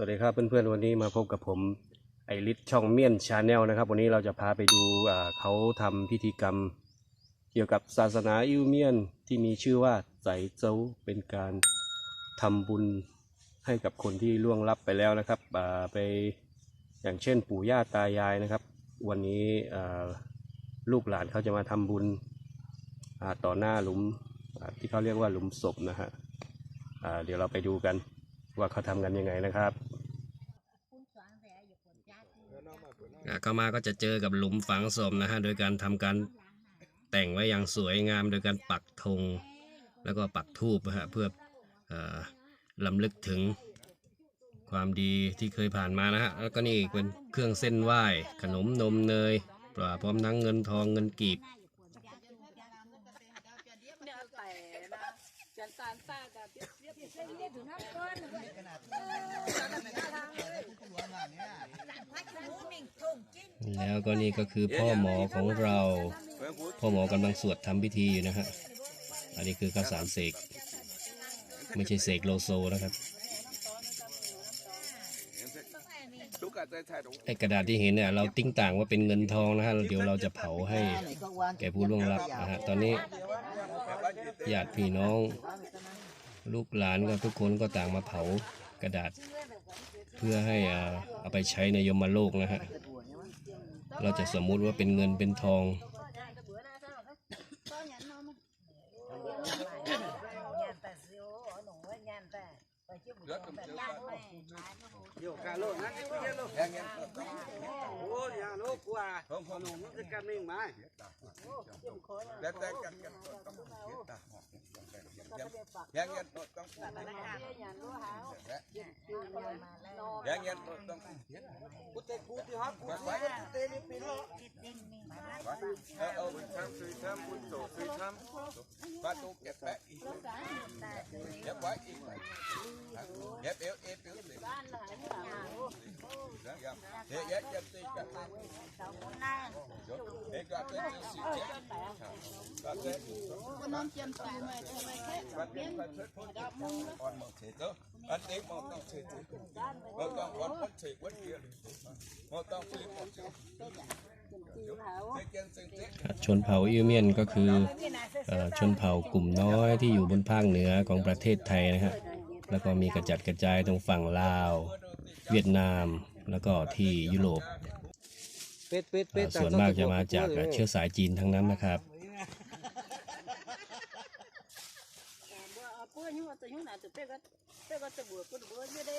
วัสดีครับเพื่อนๆวันนี้มาพบกับผมไอริสช่องเมียนชาแนลนะครับ วันนี้เราจะพาไปดูเขาทำพิธีกรรม เกี่ยวกับศาสนาอิวเมียนที่มีชื่อว่าไสเจ้าเป็นการทำบุญให้กับคนที่ล่วงลับไปแล้วนะครับไปอย่างเช่นปู่ย่าตายายนะครับ วันนี้ลูกหลานเขาจะมาทำบุญต่อหน้าหลุมที่เขาเรียกว่าหลุมศพนะฮะเดี๋ยวเราไปดูกันว่าเขาทำกันยังไงนะครับ เข้ามาก็จะเจอกับหลุมฝังศพนะฮะโดยการทำการแต่งไว้อย่างสวยงาม โดยการปักธงแล้วก็ปักธูปนะฮะเพื่อออลำลึกถึงความดีที่เคยผ่านมานะฮะแล้วก็นี่เป็นเครื่องเส้นไหว้ขนมนมเนยปลาพร้อมทั้งเงินทองเงินกีบ แล้วก็นี่ก็คือพ่อหมอของเรา พ่อหมอกำลังสวดทำพิธีอยู่นะฮะ อันนี้คือข้าวสารเสก ไม่ใช่เสกโลโซนะครับไอ้กระดาษที่เห็นเนี่ยเราติ้งต่างว่าเป็นเงินทองนะฮะเดี๋ยวเราจะเผาให้แก่ผู้ล่วงลับนะฮะตอนนี้ญาติพี่น้อง ลูกหลานก็ทุกคนก็ต่างมาเผากระดาษ เพื่อให้อ่าเอาไปใช้ในยมโลกนะฮะ เราจะสมมุติว่าเป็นเงินเป็นทองยังยังต้องกูเตะกูที่ฮับกูเตะ ha, puti ni pilo. เออเออ ทำคือทำคุณโตคือทำปลาตุกเก็บแปะอีกเก็บไว้อีกเก็บเอวเอวเอวเลยเฮ้ยยัดยัดตีกันเฮ้ยก็เป็นสิเจ็ดก็เป็นน้องเจียมตูมาทำไมแค่ก็เป็นก็เป็นคนจับมืออ่อนมือเสร็จแล้วอันนี้มันต้องเสร็จมันต้องวันวันเสร็จวันเดียวมันต้องฟลิปหมดเสร็จเจ็ดเจ็ดเจ็ดชนเผ่าอิวเมียนก็คือเอ่อชนเผ่ากลุ่มน้อยที่อยู่บนภาคเหนือของประเทศไทยนะฮะแล้วก็มีกระจัดกระจายตรงฝั่งลาว เวียดนาม แล้วก็ที่ยุโรป Pet, pet, เอ่อส่วนมากจะมาจากเชื้อสายจีนทั้งนั้นนะครับ ปืนยุ่งตัวยุ่งหนาตัวเป็ดก็เป็ดก็จะบวกก็บวกไม่ได้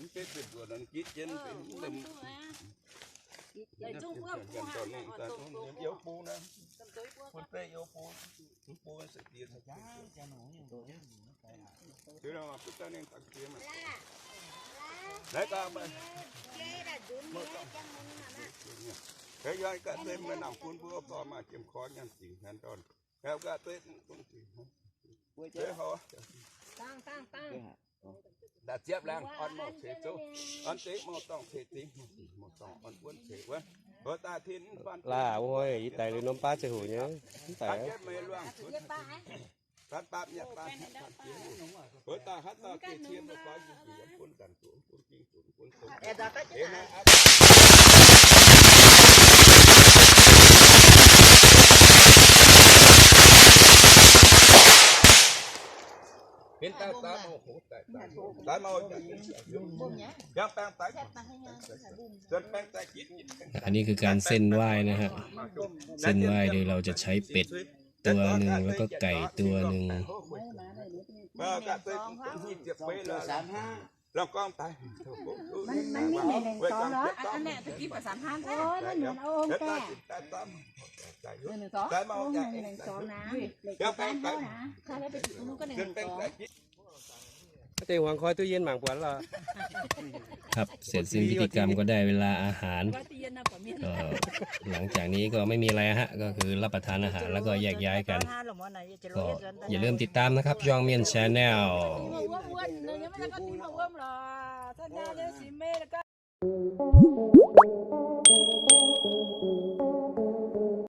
มันเป็นเป็นตัวนั้นคิดเย็นเป็นเต็มใหญ่จุ้งเพื่อกันผู้ตอนหานี้แต่ต้องเยอะปูนะคนเตะเยอะปูปูมันเสียดีคือเราพุทธเนี่ยตักเตียมันแล้วก็ไปเฮ้ยยัยก็เต็มมันนำคุณผู้พอมาเก็บคอยันสิ่งนั้นตอนแล้วก็เต็มตรงที่ เฮ้ยเขาตั้งตั้งตั้ง đã chép lang on một thế chú on tế một tông thế tí một tông on quân thế quá ở ta thiên văn ล่าโว้ยอีไตหรือน้มป้าจะหูเนี้ยแต่ ta chép mê loang phát bạp nhật ta ở ta hát ta kê thiên nó có gì gì quân đàn tuấn quân kinh tuấn quân không thế này áp bên ta ta màu hổ tại ta màu giang bang tại dân bang tại chít อันนี้คือการเส้นไหว้นะฮะ เส้นไหว้โดยเราจะใช้เป็ดตัวหนึ่งแล้วก็ไก่ตัวหนึ่ง Ờ, cả tôi cũng cũng nhìn chụp với là Sám ha. làm con tay มันมันมีในหนึ่งสองเหรออันเนี้ยตะกี้ภาษาพันธ์โอ้ยมันเหมือนเอาองค์แก่หนึ่งหนึ่งสองโอ้ยหนึ่งหนึ่งสองนะเหล็กแป้นเท่านะถ้าได้ไปถึงนู้นก็หนึ่งหนึ่งสอง เตหวังคอยตู้เย็นหมางปวนละครับเสร็จสิ้นพิธีกรรมก็ได้เวลาอาหารว่าตีนนะผมมีก็หลังจากนี้ก็ไม่มีอะไรฮะก็คือรับประทานอาหารแล้วก็แยกย้ายกันก็อย่าลืมติดตามนะครับช่องเมียนชาแนล